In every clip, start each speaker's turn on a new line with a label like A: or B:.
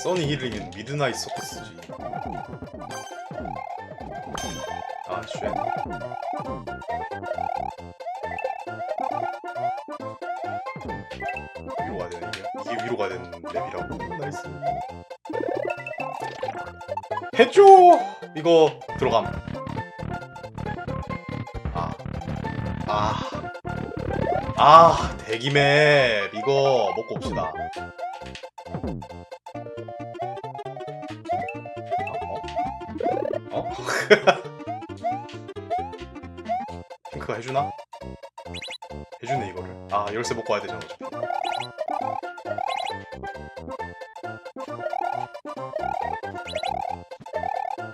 A: 써니 힐링은 미드나잇 서커스지. 아 쉣. 위로 가야 되네 이게? 이게 위로 가야 되는 랩이라고? 나이스. 해줘 이거 들어감. 아. 아. 아, 대기맵. 이거 먹고 옵시다. 어? 핑크가 해주나? 해주네 이거를. 아 열쇠 먹고 와야 되잖아.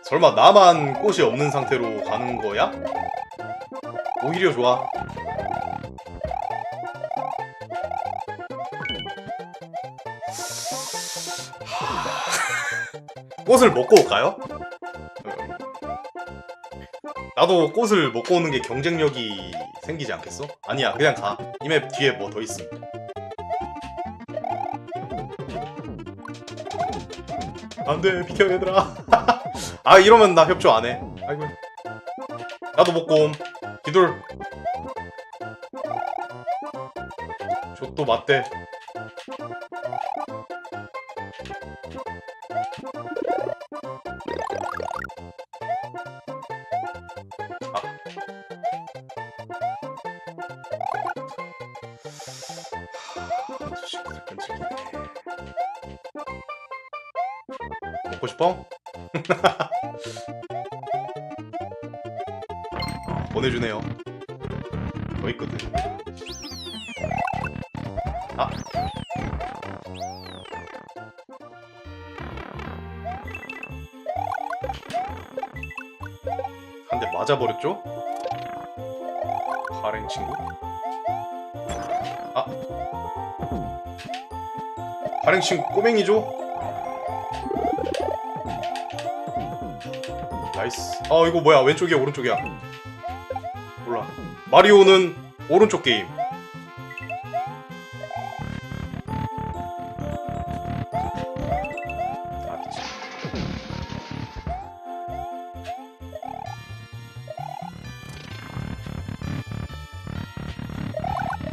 A: 설마 나만 꽃이 없는 상태로 가는 거야? 오히려 좋아. 꽃을 먹고 올까요? 음. 나도 꽃을 먹고 오는 게 경쟁력이 생기지 않겠어? 아니야 그냥 가. 이 맵 뒤에 뭐 더 있음. 안돼 비켜 얘들아. 아 이러면 나 협조 안 해. 아이고. 나도 먹고 옴. 기돌. 저또 맞대. 먹고 싶어? 보내주네요. 더 있거든. 아. 한 대 맞아버렸죠? 하랭 친구? 아. 하랭 친구 꼬맹이죠? 나이스. 아 이거 뭐야? 왼쪽이야, 오른쪽이야? 몰라. 마리오는 오른쪽 게임.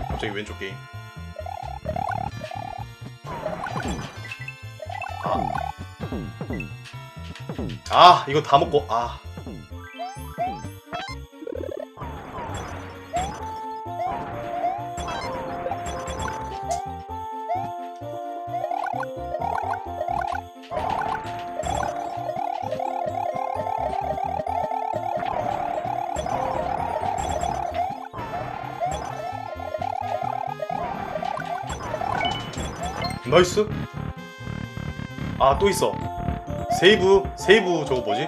A: 갑자기 왼쪽 게임. 아 이거 다 먹고 아. 나이스 아 또 있어. 세이브 세이브 저거 뭐지?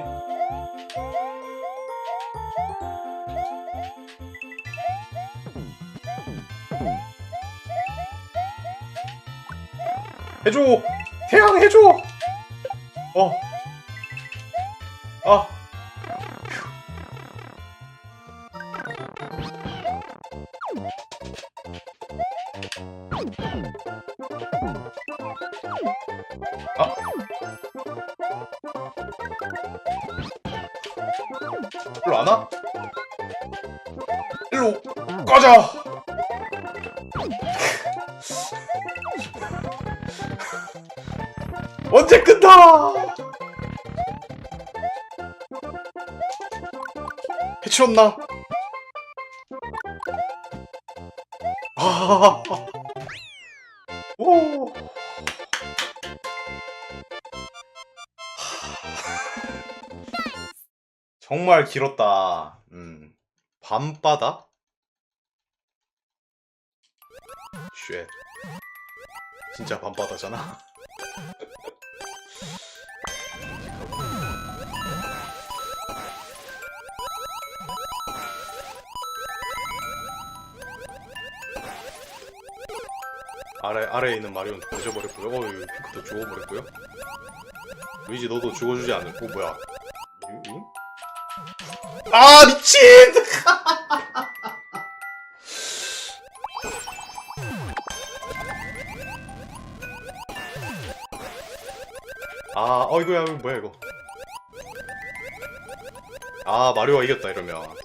A: 해줘. 태양 해줘. 어 와? 일로 꺼져! 언제 끝나? 해치웠나? 아, 오. 정말 길었다. 음. 밤바다? 쉣. 진짜 밤바다잖아. 아래 아래에 있는 마리오는 부셔버렸고요. 어, 여기 핑크도 죽어버렸고요. 루이지 너도 죽어주지 않을? 어 뭐야? 아 미친! 아 어이구야 뭐야 이거? 아 마리오가 이겼다 이러면.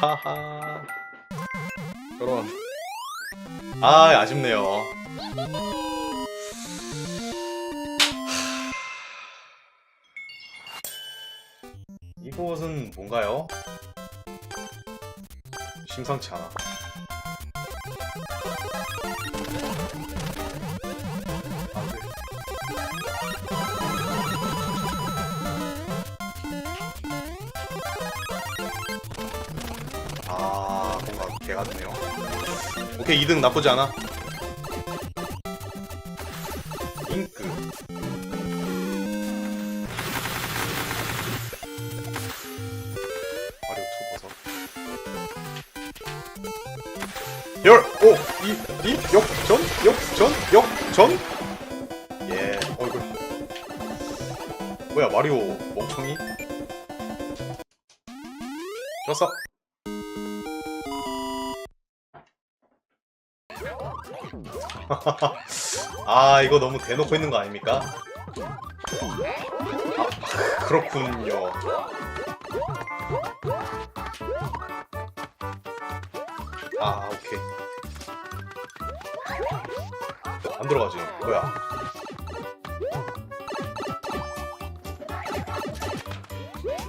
A: 하하 저런 아 아쉽네요 이곳은 뭔가요? 심상치 않아. 개 같네요. 오케이, 2등 나쁘지 않아. 잉크. 마리오 2 버섯. 열, 오, 이, 이, 역 전, 역 전, 역 전. 예, 어이구. 뭐야, 마리오 멍청이? 졌어. 아, 이거 너무 대놓고 있는 거 아닙니까? 아, 그렇군요. 아 오케이 안 들어가지 뭐야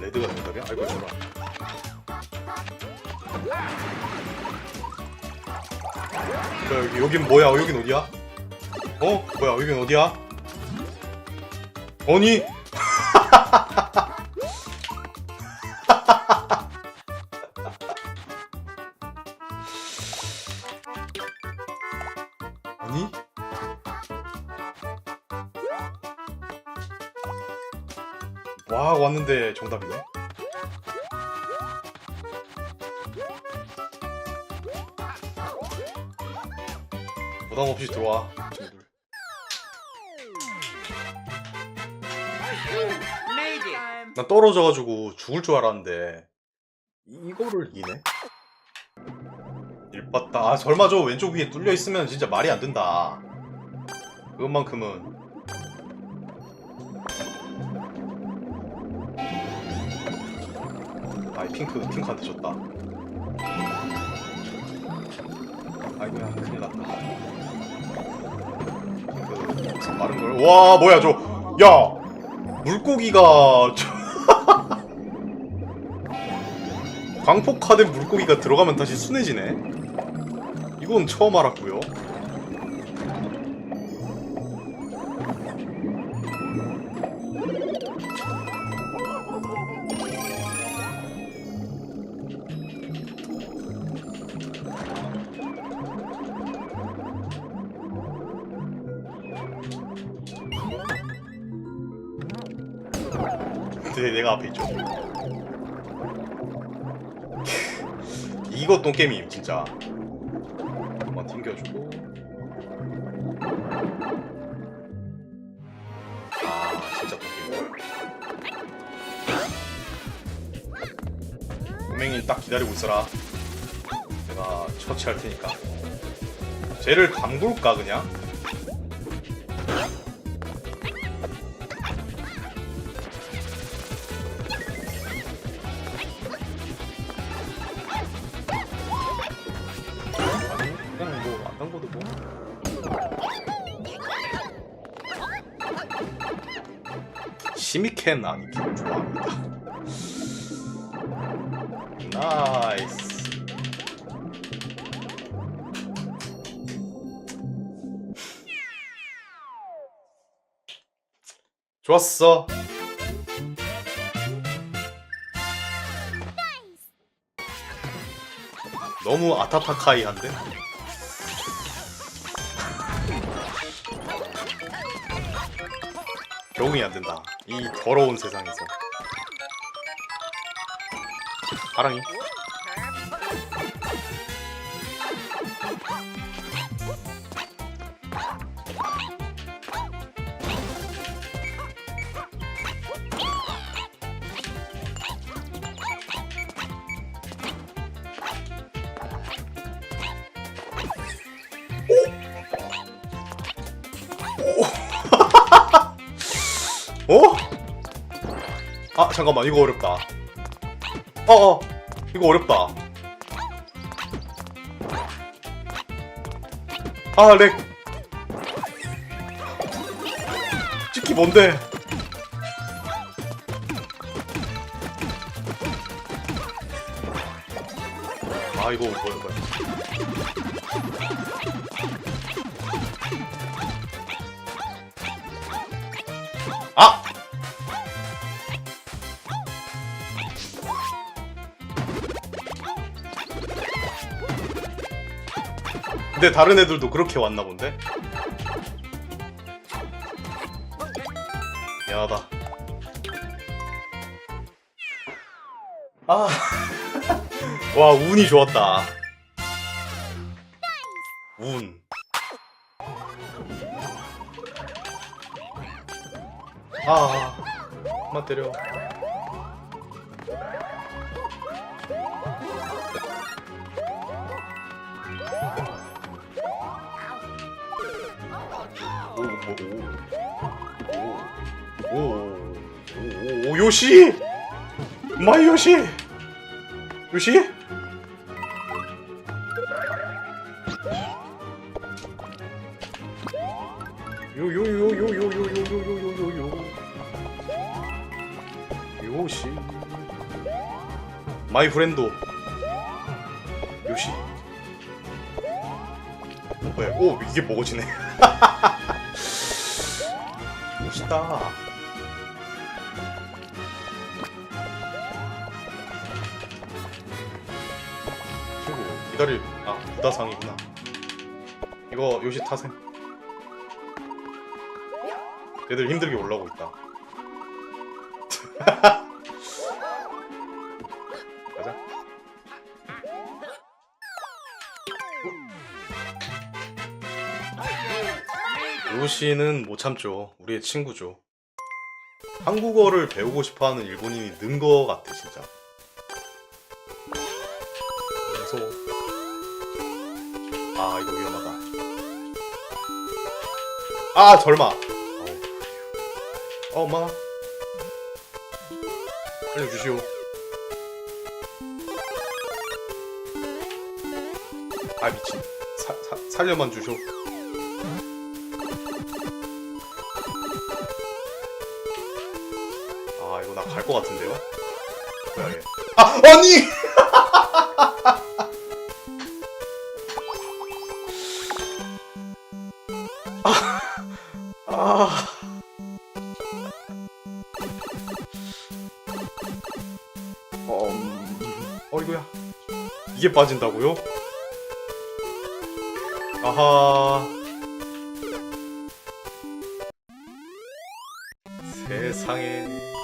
A: 레드가 정답이야? 아이고 저런 뭐야 여기 여긴 뭐야 여긴 어디야? 어? 뭐야 여긴 어디야? 아니 아니? 와 왔는데 정답이네. 부담 없이 들어와 친구들. 난 떨어져가지고 죽을 줄 알았는데 이거를 이네? 일봤다. 아 설마 저 왼쪽 위에 뚫려 있으면 진짜 말이 안 된다. 그것만큼은 아이 핑크 핑크한테 졌다. 아이고야 큰일 났다. 핑크 마른 걸. 와 뭐야 저 야. 물고기가 저- 광폭화된 물고기가 들어가면 다시 순해지네. 이건 처음 알았고요. 근데 내가 앞에 있죠. 이거 똥게임 진짜. 한번 튕겨주고. 아 진짜 똥게임. 꼬맹이 딱 기다리고 있어라. 내가 처치할 테니까. 쟤를 담글까 그냥? 시미켄 아니키를 좋아합니다. 나이스. 좋았어. 너무 아타타카이한데? 적응이 안 된다. 이 더러운 세상에서. 사랑이. 어? 아 잠깐만. 이거 어렵다. 어어. 이거 어렵다. 아렉. 찍기 뭔데? 아 이거 뭐야 뭐야 근데 다른 애들도 그렇게 왔나 본데? 미안하다. 아. 와, 운이 좋았다. 운. 아, 그만 때려. 요시! 마이 요시! 요시? 요요요요요요요요요요요 요시 마이 프렌드 요시 어, 뭐야 오 이게 먹어지네 멋있다 기다릴 아 부다상이구나. 이거 요시 타셈. 얘들 힘들게 올라오고 있다. 가자. 요시는 못 참죠. 우리의 친구죠. 한국어를 배우고 싶어하는 일본인이 는 거 같아 진짜. 무서워 아 이거 위험하다 아 절마 어 엄마 알려주시오 아 미친 사, 사, 살려만 주쇼 아 이거 나 갈 것 같은데요? 뭐야 얘 아! 아니! 이게 빠진다고요? 아하. 세상에.